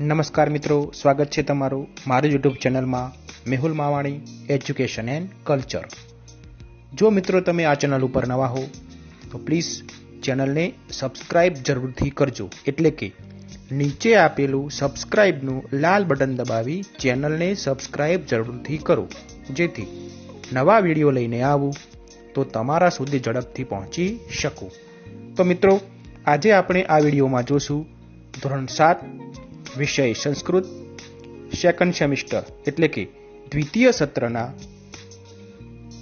નમસ્કાર મિત્રો, સ્વાગત છે તમારું મારું યુટ્યુબ ચેનલમાં Mehul Mavani education and culture જો મિત્રો તમે આ ચેનલ ઉપર નવા હો, તો પ્લીઝ ચેનલને સબસ્ક્રાઇબ જરૂરથી કરજો. એટલે કે નીચે આપેલું સબસ્ક્રાઇબનું લાલ બટન દબાવી ચેનલને સબસ્ક્રાઇબ જરૂરથી કરો. જેથી નવા વીડિયો લઈને આવું તો તમારા સુધી ઝડપથી પહોંચી શકું. તો મિત્રો, આજે આપણે આ વિડીયોમાં જોશું ધોરણ સાત, વિષય સંસ્કૃત સેકન્ડ સેમિસ્ટર એટલે કે દ્વિતીય સત્રના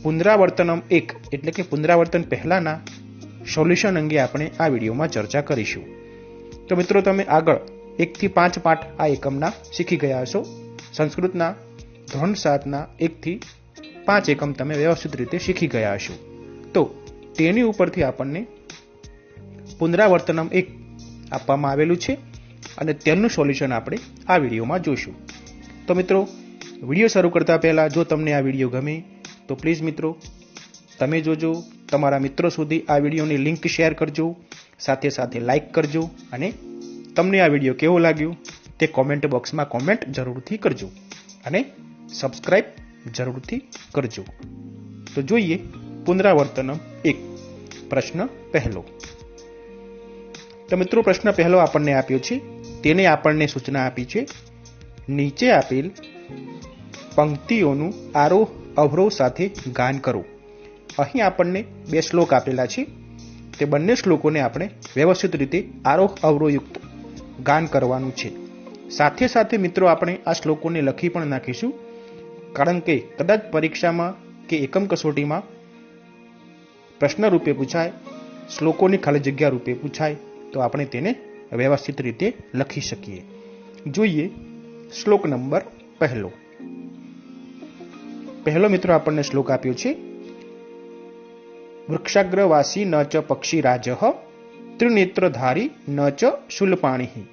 પુનરાવર્તનમ એક એટલે કે પુનરાવર્તન પહેલાના સોલ્યુશન અંગે આપણે આ વિડીયોમાં ચર્ચા કરીશું. તો મિત્રો તમે આગળ એકથી પાંચ પાઠ આ એકમના શીખી ગયા હશો. સંસ્કૃતના ધોરણ સાતના એકથી પાંચ એકમ તમે વ્યવસ્થિત રીતે શીખી ગયા હશો. તો તેની ઉપરથી આપણને પુનરાવર્તનમ એક આપવામાં આવેલું છે અને તેમનું સોલ્યુશન આપણે આ વિડીયોમાં જોઈશું. તો મિત્રો, વીડિયો શરૂ કરતા પહેલાં જો તમને આ વીડિયો ગમે, તો પ્લીઝ મિત્રો, તમે જોજો, તમારા મિત્રો સુધી આ વિડીયોની લિંક શેર કરજો, સાથે સાથે લાઈક કરજો અને તમને આ વીડિયો કેવો લાગ્યો તે કોમેન્ટ બોક્સમાં કોમેન્ટ જરૂરથી કરજો અને સબસ્ક્રાઈબ જરૂરથી કરજો. તો જોઈએ પુનરાવર્તનમ એક પ્રશ્ન પહેલો. તો મિત્રો, પ્રશ્ન પહેલો આપણને આપ્યો છે. તેને આપણને સૂચના આપી છે. નીચે આપેલ પંક્તિઓનું આરોહ અવરોહ સાથે ગાન કરો. અહીં આપણને બે શ્લોક આપેલા છે. તે બંને શ્લોકોને આપણે વ્યવસ્થિત રીતે આરોહ અવરોહયુક્ત ગાન કરવાનું છે. સાથે સાથે મિત્રો, આપણે આ શ્લોકોને લખી પણ નાખીશું. કારણ કે કદાચ પરીક્ષામાં કે એકમ કસોટીમાં પ્રશ્ન રૂપે પૂછાય, શ્લોકોની ખાલી જગ્યા રૂપે પૂછાય તો આપણે તેને વ્યવસ્થિત રીતે લખી શકીએ. જોઈએ શ્લોક નંબર પહેલો. પહેલો મિત્રો આપણને શ્લોક આપ્યો છે, વૃક્ષાગ્રવાસી ન ચ પક્ષી રાજહ ત્રિનેત્રધારી ન ચ શુલપાણી,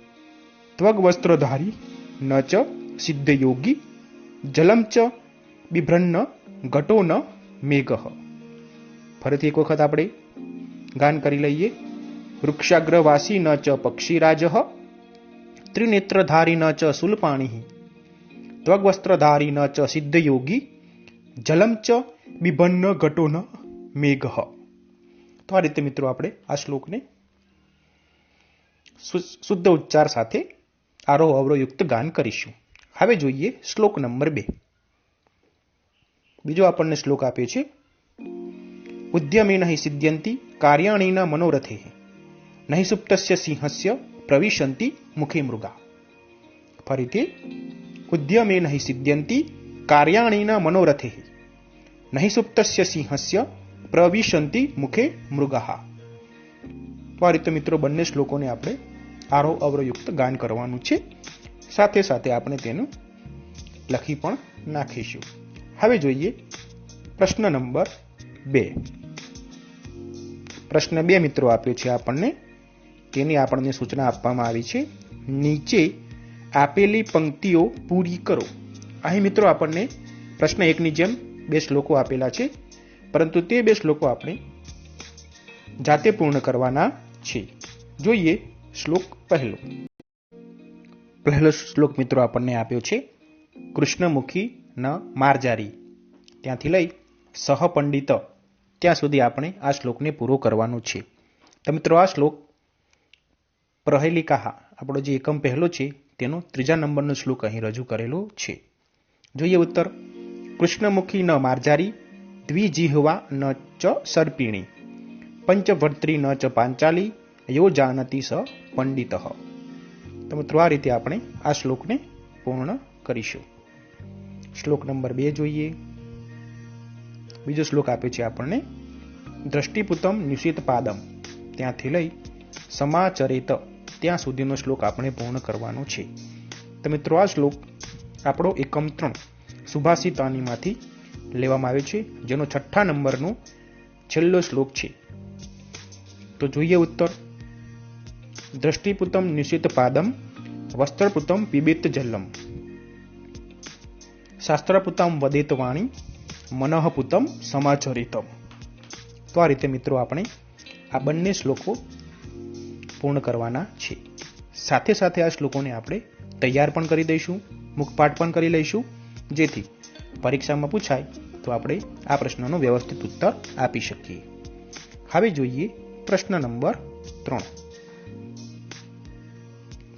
ત્વગવસ્ત્રધારી ન ચ સિદ્ધયોગી, જલમ ચ બિભ્રન્ન ઘટો ન મેઘ. ફરીથી એક વખત આપણે ગાન કરી લઈએ. વૃક્ષાગ્રવાસી ન ચ પક્ષીરાજ, ત્રિનેત્રધારી ન ચ શુલપાણી, ત્વગવસ્ત્રધારી ન ચ સિદ્ધયોગી, જલમ ચ બિભન્ન ઘટો ન મેઘ. તો આ રીતે મિત્રો આપણે આ શ્લોકને શુદ્ધ ઉચ્ચાર સાથે આરોહ અવરોહયુક્ત ગાન કરીશું. હવે જોઈએ શ્લોક નંબર બે. બીજો આપણને શ્લોક આપ્યો છે, ઉદ્યમેન સિદ્ધ્યંતી કાર્યાણીના મનોરથે. નહીં સુપ્તસ્ય સિંહસ્ય પ્રવિશંતિ મુખે મૃગા ફરીથી ઉદ્યમે નહીં સિદ્ધ્યંતી કાર્યાણીના મનોરથે નહીં સુપ્તસ્ય સિંહસ્ય પ્રવિશંતિ મુખે મૃગા તો આ રીતે મિત્રો બંને શ્લોકોને આપણે આરોહ અવરોયુક્ત ગાન કરવાનું છે સાથે સાથે આપણે તેનું લખી પણ નાખીશું હવે જોઈએ પ્રશ્ન નંબર બે પ્રશ્ન બે મિત્રો આપ્યો છે આપણને તેની આપણને સૂચના આપવામાં આવી છે. નીચે આપેલી પંક્તિઓ પૂરી કરો. અહીં મિત્રો આપણને પ્રશ્ન એકની જેમ બે શ્લોકો આપેલા છે. પરંતુ તે બે શ્લોકો આપણે જાતે પૂર્ણ કરવાના છે. જોઈએ શ્લોક પહેલો. પહેલો શ્લોક મિત્રો આપણને આપ્યો છે. કૃષ્ણમુખી ન મારજારી. ત્યાંથી લઈ સહપંડિત. ત્યાં સુધી આપણે આ શ્લોકને પૂરો કરવાનો છે. તો મિત્રો આ શ્લોક પ્રહેલિકાહા, આપણો જે એકમ પહેલો છે, તેનો ત્રીજા નંબરનો શ્લોક અહીં રજૂ કરેલો છે. જોઈએ ઉત્તર. કૃષ્ણમુખી ન માર્જારી, દ્વિજિહવા ન ચ સર્પિણી. પંચભર્ત્રી ન ચ પાંચાલી, યો જાનતી સ પંડિત. તો મિત્રો, આ રીતે આપણે આ શ્લોકને પૂર્ણ કરીશું. શ્લોક નંબર બે જોઈએ. બીજો શ્લોક આપ્યો છે આપણને. દ્રષ્ટિપુતમ નિષિત પાદમ ત્યાંથી લઈ સમાચરિત ત્યાં સુધીનો શ્લોક આપણે પૂર્ણ કરવાનો છે. તો મિત્રો, આ શ્લોક આપણો એકમ ત્રણ સુભાષિતાનીમાંથી લેવામાં આવ્યો છે, જેનો છઠ્ઠા નંબરનો છેલ્લો શ્લોક છે. તો જોઈએ ઉત્તર. દ્રષ્ટિપુતમ નિશ્ચિત પાદમ, વસ્ત્રપુતમ પીબિત જલમ શાસ્ત્રપુતમ વદિત વાણી મનઃપુતમ સમાચરિતમ. તો આ રીતે મિત્રો આપણે આ બંને શ્લોકો પૂર્ણ કરવાના છે. સાથે સાથે આ શ્લોકોને આપણે તૈયાર પણ કરી દઈશું, મુખપાઠ પણ કરી લઈશું. જેથી પરીક્ષામાં પૂછાય તો આપણે આ પ્રશ્નનો વ્યવસ્થિત ઉત્તર આપી શકીએ. હવે જોઈએ પ્રશ્ન નંબર ત્રણ.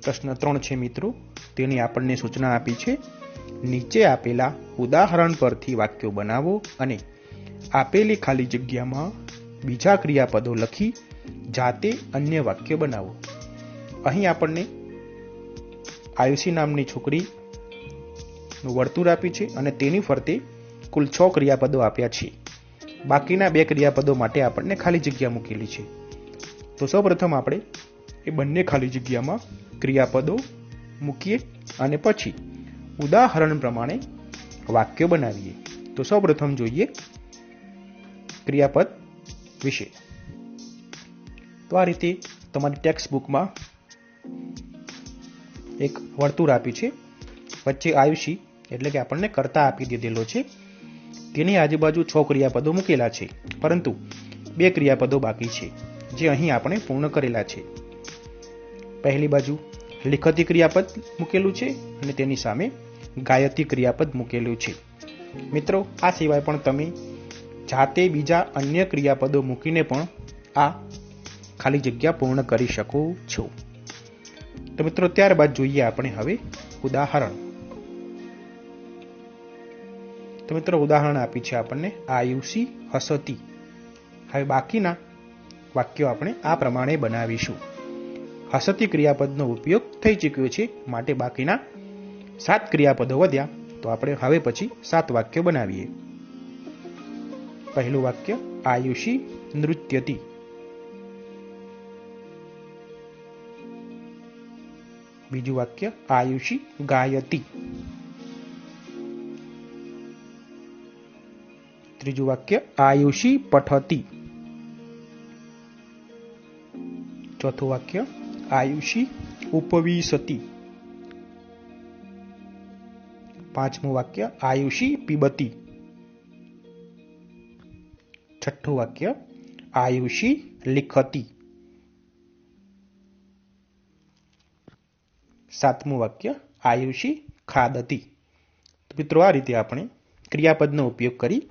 પ્રશ્ન ત્રણ છે મિત્રો, તેની આપણને સૂચના આપી છે, નીચે આપેલા ઉદાહરણ પરથી વાક્યો બનાવો અને આપેલી ખાલી જગ્યામાં બીજા ક્રિયાપદો લખી જાતે અન્ય વાક્ય બનાવો. અહીં આપણને આયુષી નામની છોકરી વર્તુળ આપ્યું છે અને તેની ફરતે કુલ છ ક્રિયાપદો આપ્યા છે. બાકીના બે ક્રિયાપદો માટે આપણને ખાલી જગ્યા મૂકેલી છે. તો સૌપ્રથમ આપણે એ બંને ખાલી જગ્યામાં ક્રિયાપદો મૂકીએ અને પછી ઉદાહરણ પ્રમાણે વાક્યો બનાવીએ. તો સૌપ્રથમ જોઈએ ક્રિયાપદ વિશે. તો આ રીતે તમારી ટેક્સ્ટ બુકમાં એક વર્તુળ આપ્યું છે. વચ્ચે આયુષી એટલે કે આપણને કરતા આપી દીધેલો છે. તેની આજુબાજુ છ ક્રિયાપદો મૂકેલા છે, પરંતુ બે ક્રિયાપદો બાકી છે, જે અહીં આપણે પૂર્ણ કરેલા છે. પહેલી બાજુ લિખતી ક્રિયાપદ મૂકેલું છે અને તેની સામે ગાયતી ક્રિયાપદ મૂકેલું છે. મિત્રો, આ સિવાય પણ તમે જાતે બીજા અન્ય ક્રિયાપદો મૂકીને પણ આ ખાલી જગ્યા પૂર્ણ કરી શકો છો. તો મિત્રો, ત્યારબાદ જોઈએ આપણે હવે ઉદાહરણ. તો મિત્રો, ઉદાહરણ આપી છે આપણને આયુષી હસતી. હવે બાકીના વાક્યો આપણે આ પ્રમાણે બનાવીશું. હસતી ક્રિયાપદનો ઉપયોગ થઈ ચૂક્યો છે માટે બાકીના સાત ક્રિયાપદો વધ્યા. તો આપણે હવે પછી સાત વાક્યો બનાવીએ. પહેલું વાક્ય, આયુષી નૃત્યતી. બીજું વાક્ય આયુષી ગાયતી ત્રીજું વાક્ય આયુષી પઠતી ચોથું વાક્ય આયુષી ઉપવિશતી પાંચમું વાક્ય આયુષી પીબતી છઠ્ઠું વાક્ય આયુષી લિખતી સાતમું વાક્ય, આયુષી ખાદતી. મિત્રો, આ રીતે આપણે ક્રિયાપદનો ઉપયોગ કરી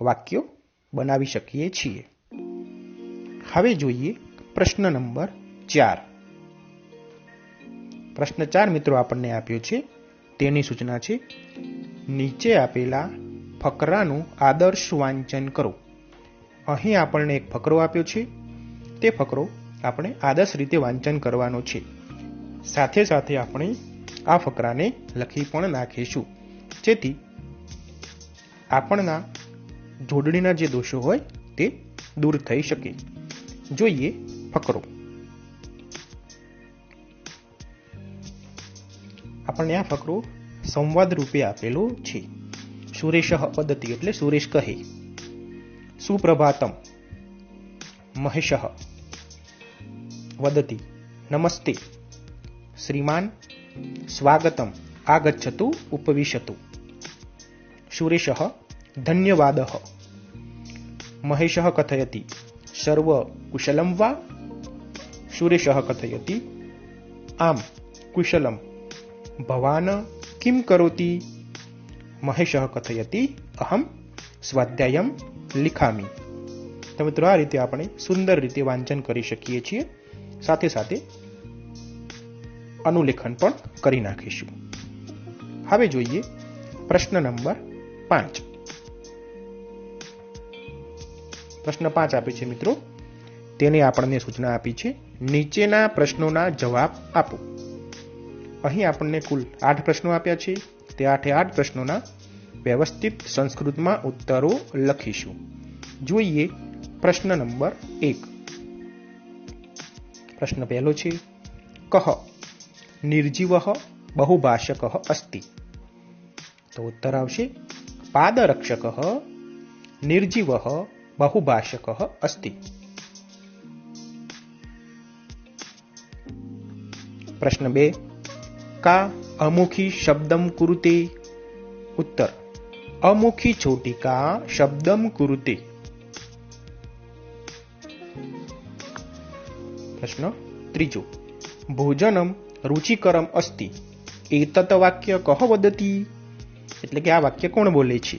વાક્યો બનાવી શકીએ છીએ. હવે જોઈએ પ્રશ્ન નંબર ચાર. પ્રશ્ન ચાર મિત્રો આપણને આપ્યો છે. તેની સૂચના છે, નીચે આપેલા ફકરાનું આદર્શ વાંચન કરો. અહીં આપણને એક ફકરો આપ્યો છે. તે ફકરો આપણે આદર્શ રીતે વાંચન કરવાનો છે. સાથે સાથે આપણે આ ફકરાને લખી પણ નાખીશું. જેથી આપણના જોડણીના જે દોષો હોય તે દૂર થઈ શકે. જોઈએ ફકરો. આપણને આ ફકરો સંવાદ રૂપે આપેલો છે. સુરેશ પદ્ધતિ એટલે સુરેશ કહે. સુપ્રભાતમ. મહેશ. વદતી. નમસ્તે. શ્રીમાન, સ્વાગતમ. આગચ્છતુ, ઉપવિશતુ. સુરેશ, ધન્યવાદ. મહેશ કથયતી. સર્વ કુશલમ વા? સુરેશ કથયતી. આમ, કુશલમ. ભવાન, કિમ કરોતી? મહેશ કથયતી. અહમ, સ્વાધ્યાયમ લિખામી. તો મિત્રો, આ રીતે આપણે સુંદર રીતે વાંચન કરી શકીએ છીએ. સાથે સાથે અનુલેખન પણ કરી નાખીશું. હવે જોઈએ પ્રશ્ન નંબર પાંચ. પ્રશ્ન પાંચ આપે છે મિત્રો. તેને આપણને સૂચના આપી છે, નીચેના પ્રશ્નોના જવાબ આપો. અહીં આપણને કુલ આઠ પ્રશ્નો આપ્યા છે. તે આઠે આઠ પ્રશ્નોના વ્યવસ્થિત સંસ્કૃતમાં ઉત્તરો લખીશું. જોઈએ પ્રશ્ન નંબર એક. પ્રશ્ન પહેલો છે, કહ. નિર્જીવ બહુભાષક અસ્તિ તો ઉત્તર આવશે પાદરક્ષક નિર્જીવ બહુભાષક અસ્તિ પ્રશ્ન બે કા અમુખી શબ્દમ કુરુતે ઉત્તર અમુખી ચોટિકા શબ્દમ કુરુતે પ્રશ્ન ત્રીજો ભોજનમ રુચિકરમ અસ્તિ। એતત વાક્ય કહ વદતી। એટલે કે આ વાક્ય કોણ બોલે છે?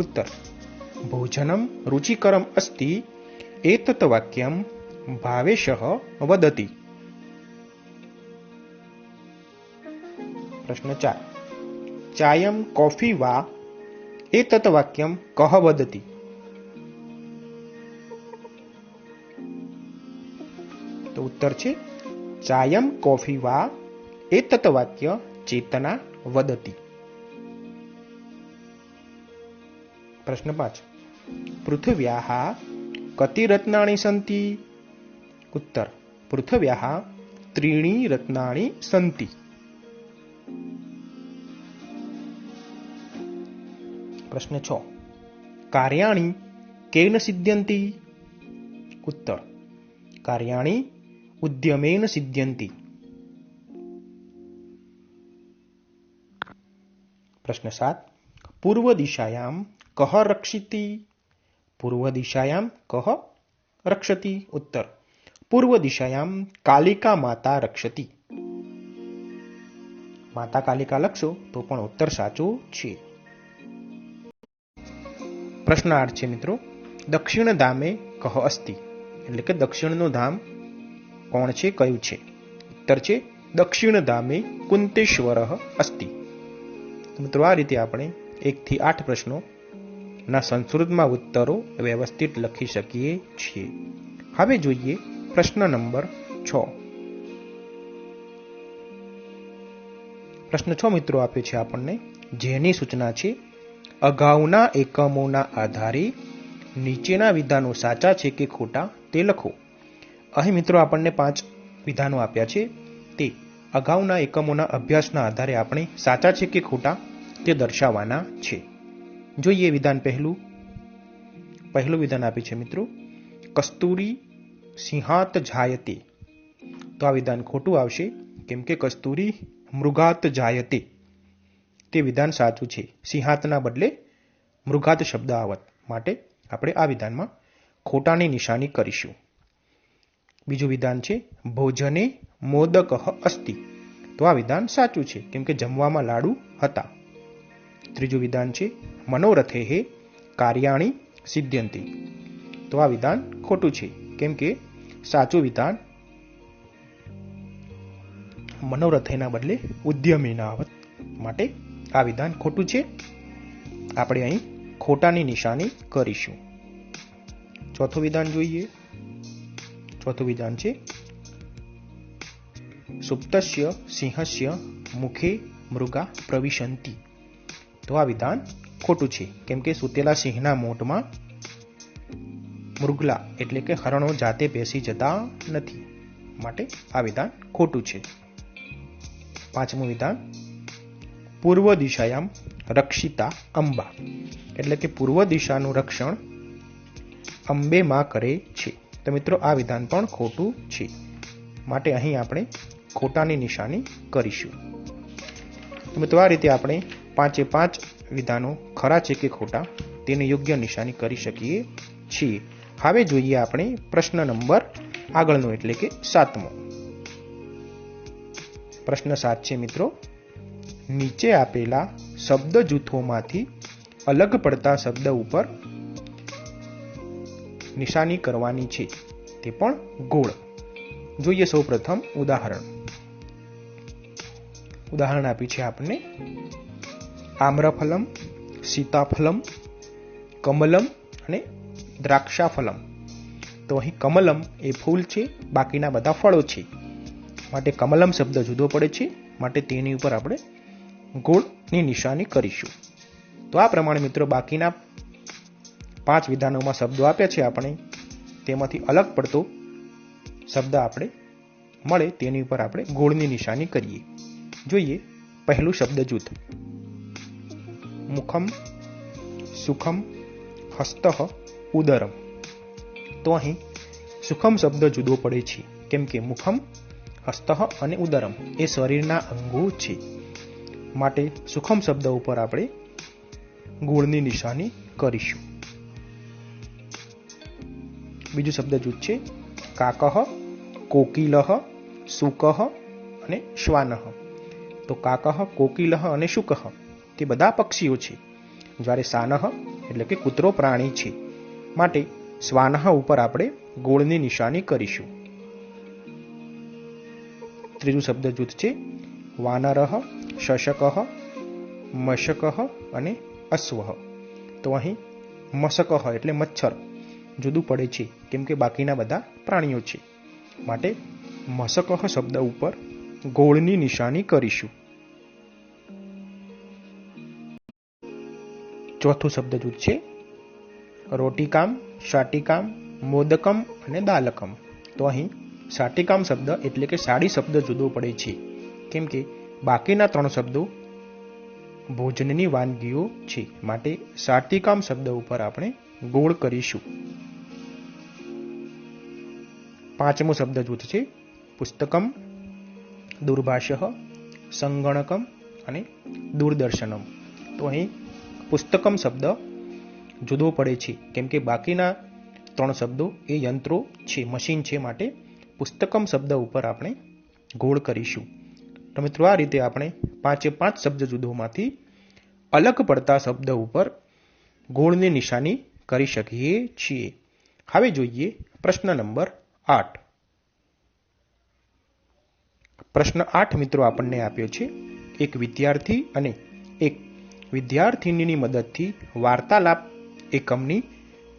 ઉત્તર, ભોજનમ રુચિકરમ અસ્તિ, એતત વાક્યમ ભાવેશ વદતી। પ્રશ્ન ચાર, ચાયમ કોફી વા એતત વાક્યમ કહ વદતી। તો ઉત્તર છે ચાયમ કોફી વા એતત વાક્ય ચેતના વદતી પ્રશ્ન પાંચ પૃથ્વ્યા કતિ રત્નાણી સંતિ ઉત્તર પૃથ્વ્યા ત્રીણી રત્નાણી સંતિ પ્રશ્ન છ કાર્યાણી કેન સિદ્ધ્યંતી ઉત્તર કાર્યાણી ઉદ્યમેન સિદ્ધ્યંતિ પ્રશ્ન સાત પૂર્વ દિશાયામ કહ રક્ષિતિ પૂર્વ દિશાયામ કહ રક્ષતિ ઉત્તર પૂર્વ દિશાયામ કાલિકા માતા રક્ષતિ માતા કાલિકા લખશો તો પણ ઉત્તર સાચો છે પ્રશ્ન છે મિત્રો દક્ષિણ ધામે કહ અસ્તિ એટલે કે દક્ષિણનું ધામ કોણ છે, કયું છે? ઉત્તર છે, દક્ષિણ ધામે કુંતેશ્વર અસ્તિ. મિત્રો, આ રીતે આપણે એકથી આઠ પ્રશ્નો ના સંસ્કૃતમાં ઉત્તરો વ્યવસ્થિત લખી શકીએ છીએ. હવે જોઈએ પ્રશ્ન નંબર છ. પ્રશ્ન છ મિત્રો આપે છે આપણને. જેની સૂચના છે, અગાઉના એકમોના આધારે નીચેના વિધાનો સાચા છે કે ખોટા તે લખો. અહીં મિત્રો આપણને પાંચ વિધાનો આપ્યા છે. તે અગાઉના એકમોના અભ્યાસના આધારે આપણે સાચા છે કે ખોટા તે દર્શાવવાના છે. જોઈએ વિધાન પહેલું. પહેલું વિધાન આપ્યું છે મિત્રો, કસ્તુરી સિંહાત જાયતે. તો આ વિધાન ખોટું આવશે, કેમ કે કસ્તુરી મૃગાત જાયતે. તે વિધાન સાચું છે. સિંહાતના બદલે મૃગાત શબ્દ આવત માટે આપણે આ વિધાનમાં ખોટાની નિશાની કરીશું. બીજું વિધાન છે, ભોજને મોદક અસ્તિ. તો આ વિધાન સાચું છે, કેમ કે જમવામાં લાડુ હતા. ત્રીજું વિધાન છે મનોરથે હે કાર્યાણી સિદ્ધ્યંતી. તો આ વિધાન ખોટું છે, કેમ કે સાચું વિધાન મનોરથેના બદલે ઉદ્યમીના માટે આ વિધાન ખોટું છે. આપણે અહીં ખોટાની નિશાની કરીશું. ચોથું વિધાન જોઈએ. ચોથું વિધાન છે સુપ્તસ્ય સિંહસ્ય મુખે મૃગા પ્રવિશંતિ તો આ વિધાન ખોટું છે કેમ કે સુતેલા સિંહના મોટમાં મૃગલા એટલે કે હરણો જાતે બેસી જતા નથી માટે આ વિધાન ખોટું છે પાંચમું વિધાન પૂર્વ દિશાયામ રક્ષિતા અંબા એટલે કે પૂર્વ દિશાનું રક્ષણ અંબે માં કરે છે તો મિત્રો, આ વિધાન પણ ખોટું છે. માટે અહીં આપણે ખોટાની નિશાની કરીશું. તો મિત્રો, આ રીતે આપણે પાંચે પાંચ વિધાનો ખરા છે કે ખોટા, તેની યોગ્ય નિશાની કરી શકીએ છીએ. હવે જોઈએ આપણે પ્રશ્ન નંબર આગળનો, એટલે કે સાતમો. પ્રશ્ન સાત છે મિત્રો, નીચે આપેલા શબ્દ જૂથોમાંથી અલગ પડતા શબ્દ ઉપર નિશાની કરવાની છે. તે પણ ગોળ. જોઈએ સૌ પ્રથમ ઉદાહરણ. ઉદાહરણ આપ્યું છે આપણને આમ્રફલમ, સીતાફલમ, કમલમ અને દ્રાક્ષાફલમ. તો અહીં કમલમ એ ફૂલ છે, બાકીના બધા ફળો છે. માટે કમલમ શબ્દ જુદો પડે છે, માટે તેની ઉપર આપણે ગોળની નિશાની કરીશું. તો આ પ્રમાણે મિત્રો બાકીના પાંચ વિધાનોમાં શબ્દો આપ્યા છે આપણે. તેમાંથી અલગ પડતો શબ્દ આપણે મળે તેની ઉપર આપણે ગોળની નિશાની કરીએ. જોઈએ, પહેલું શબ્દ જૂથ. મુખમ, સુખમ, હસ્ત, ઉદરમ. તો અહીં સુખમ શબ્દ જુદો પડે છે. કેમ કે મુખમ, હસ્ત અને ઉદરમ એ શરીરના અંગો છે. માટે સુખમ શબ્દ ઉપર આપણે ગુણની નિશાની કરીશું. બીજું શબ્દ જૂથ છે. કાકહ, કોકિલહ, સુકહ અને શ્વાનહ. તો કાકહ, કોકિલહ અને શુકહ તે બધા પક્ષીઓ છે. જ્યારે સાનહ એટલે કે કૂતરો પ્રાણી છે. માટે શ્વાનહ ઉપર આપણે ગોળની નિશાની કરીશું. ત્રીજું શબ્દ જૂથ છે. વાનરહ, શશકહ, મશકહ અને અશ્વહ. તો અહીં મશકહ એટલે મચ્છર. જુદું પડે છે, કેમ કે બાકીના બધા પ્રાણીઓ છે. માટે મસકહ શબ્દ ઉપર ગોળની નિશાની કરીશું. ચોથું શબ્દ જૂથ છે. રોટીકામ, શાટીકામ, મોદકમ અને દાલકમ. તો અહીં શાટીકામ શબ્દ એટલે કે સાડી શબ્દ જુદો પડે છે, કેમ કે બાકીના ત્રણ શબ્દો ભોજનની વાનગીઓ છે. માટે શાટીકામ શબ્દ ઉપર આપણે ગોળ કરીશું. પાંચમું શબ્દ જૂથ છે. પુસ્તકમ દુર્ભાષ સંગણકમ અને દૂરદર્શનમ. તો અહીં પુસ્તકમ શબ્દ જુદો પડે છે. કેમ કે બાકીના ત્રણ શબ્દો એ યંત્રો છે, મશીન છે માટે પુસ્તકમ શબ્દ ઉપર આપણે ગોળ કરીશું. તો મિત્રો આ રીતે આપણે પાંચે પાંચ શબ્દ જુદોમાંથી અલગ પડતા શબ્દ ઉપર ગોળની નિશાની કરી શકીએ છીએ. હવે જોઈએ પ્રશ્ન નંબર આઠ. પ્રશ્ન આઠ મિત્રો આપણને આપ્યો છે, એક વિદ્યાર્થી અને એક વિદ્યાર્થીનીની મદદથી વાર્તાલાપ એકમની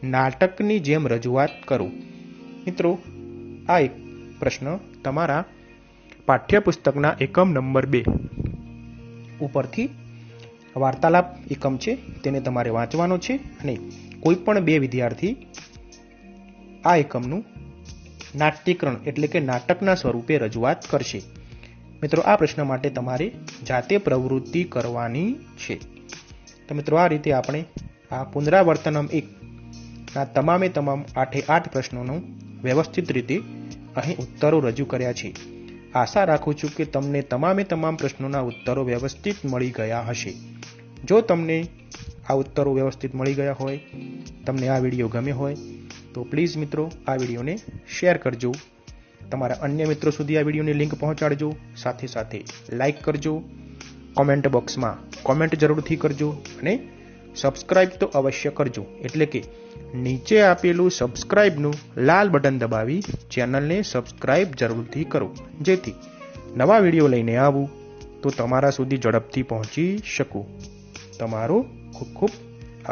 નાટકની જેમ રજૂઆત કરો. મિત્રો, આ એક પ્રશ્ન તમારા પાઠ્યપુસ્તકના એકમ નંબર બે ઉપરથી વાર્તાલાપ એકમ છે, તેને તમારે વાંચવાનો છે અને કોઈ પણ બે વિદ્યાર્થી આ એકમનું નાટ્યકરણ એટલે કે નાટકના સ્વરૂપે રજૂઆત કરશે. મિત્રો, આ પ્રશ્ન માટે તમારે જાતે પ્રવૃત્તિ કરવાની છે. તો મિત્રો, આ રીતે આપણે આ પુનરાવર્તનમ એક ના તમામે તમામ આઠે આઠ પ્રશ્નોનું વ્યવસ્થિત રીતે અહીં ઉત્તરો રજૂ કર્યા છે. આશા રાખું છું કે તમને તમામે તમામ પ્રશ્નોના ઉત્તરો વ્યવસ્થિત મળી ગયા હશે. જો તમને આ ઉત્તરો વ્યવસ્થિત મળી ગયા હોય, તમને આ વીડિયો ગમ્યો હોય તો પ્લીઝ મિત્રો, આ વિડીયોને શેર કરજો. તમારા અન્ય મિત્રો સુધી આ વિડીયોની લિંક પહોંચાડજો. સાથે સાથે લાઈક કરજો. કોમેન્ટ બોક્સમાં કોમેન્ટ જરૂરથી કરજો અને સબસ્ક્રાઇબ તો અવશ્ય કરજો. એટલે કે નીચે આપેલું સબસ્ક્રાઇબનું લાલ બટન દબાવી ચેનલને સબસ્ક્રાઇબ જરૂરથી કરો. જેથી નવા વીડિયો લઈને આવું તો તમારા સુધી ઝડપથી પહોંચી શકું. તમારો ખૂબ ખૂબ